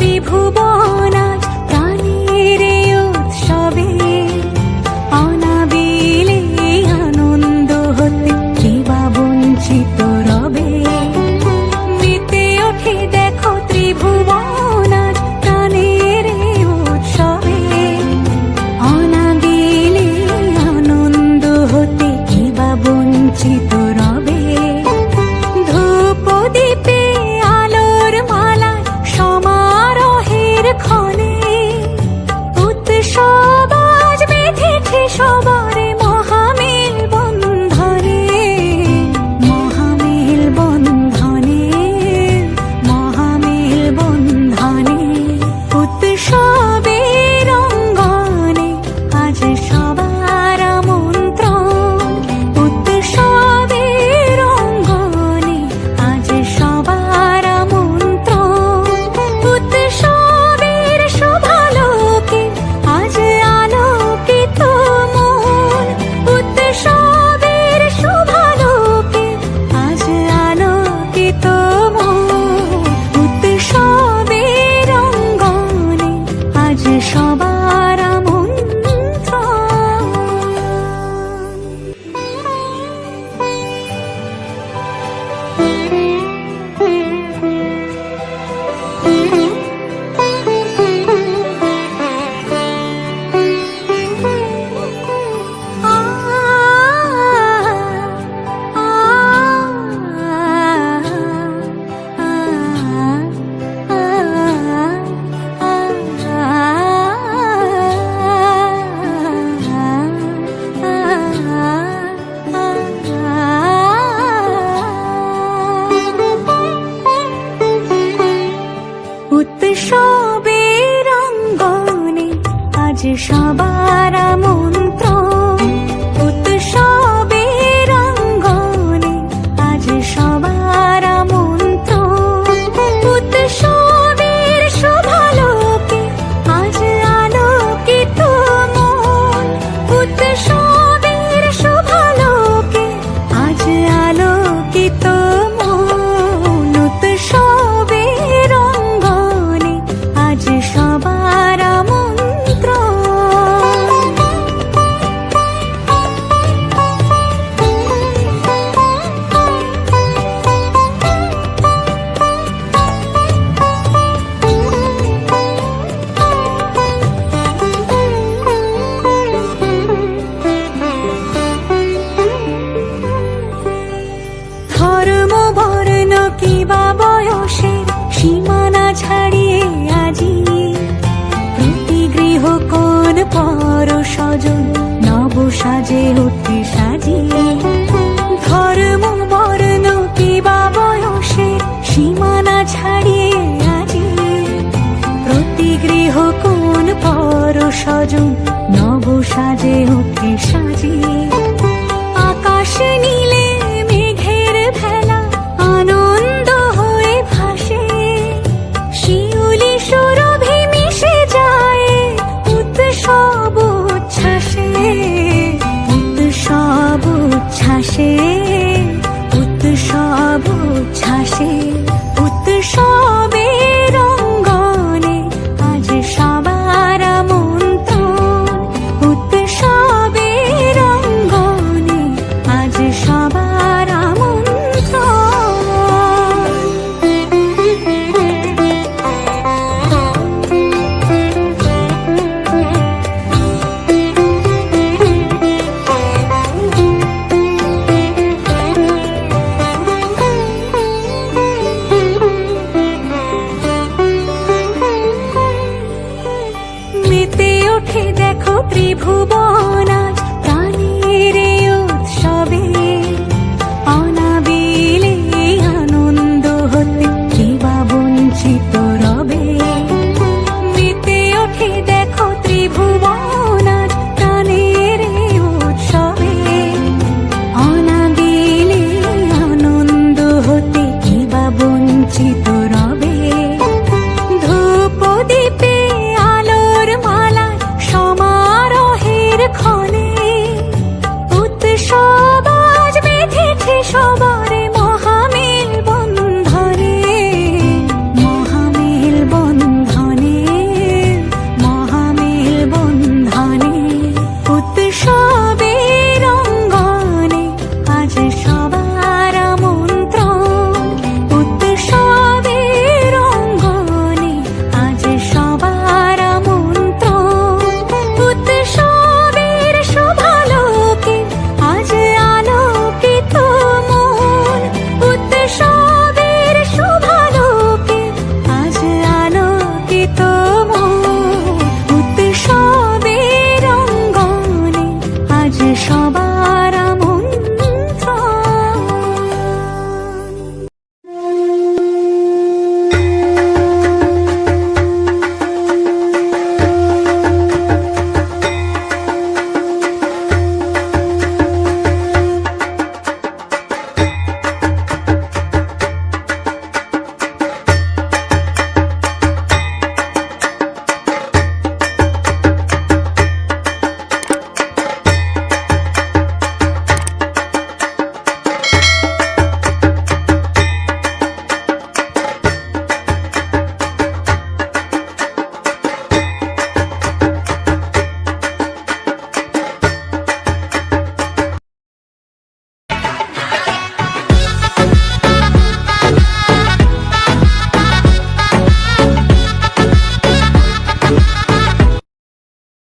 比普波。些伤疤 সাজে অতি সাজিয়ে সীমানা ছাড়িয়ে আজি প্রতি কোন পর সজন নব সাজে অতি সাজিয়ে, আকাশে নীলে